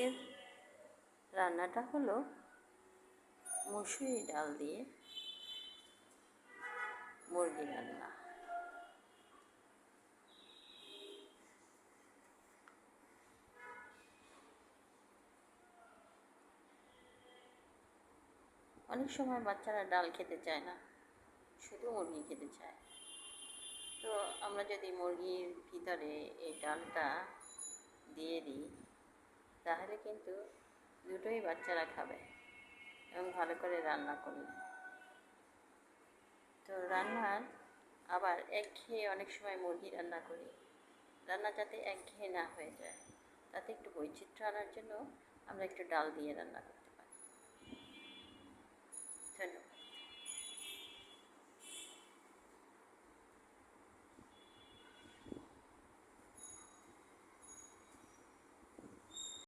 আজকের রান্নাটা হলো মুসুরি ডাল দিয়ে মুরগি রান্না। অনেক সময় বাচ্চারা ডাল খেতে চায় না, শুধু মুরগি খেতে চায়। তো আমরা যদি মুরগির ভিতরে এই ডালটা দিয়ে দিই তাহলে কিন্তু দুটোই বাচ্চারা খাবে এবং ভালো করে রান্না করলে তো রান্নার আবার একঘেয়ে অনেক সময় মুরগি রান্না করি। রান্না যাতে একঘেয়ে না হয়ে যায়। তাতে একটু বৈচিত্র্য আনার জন্য আমরা একটু ডাল দিয়ে রান্না করতে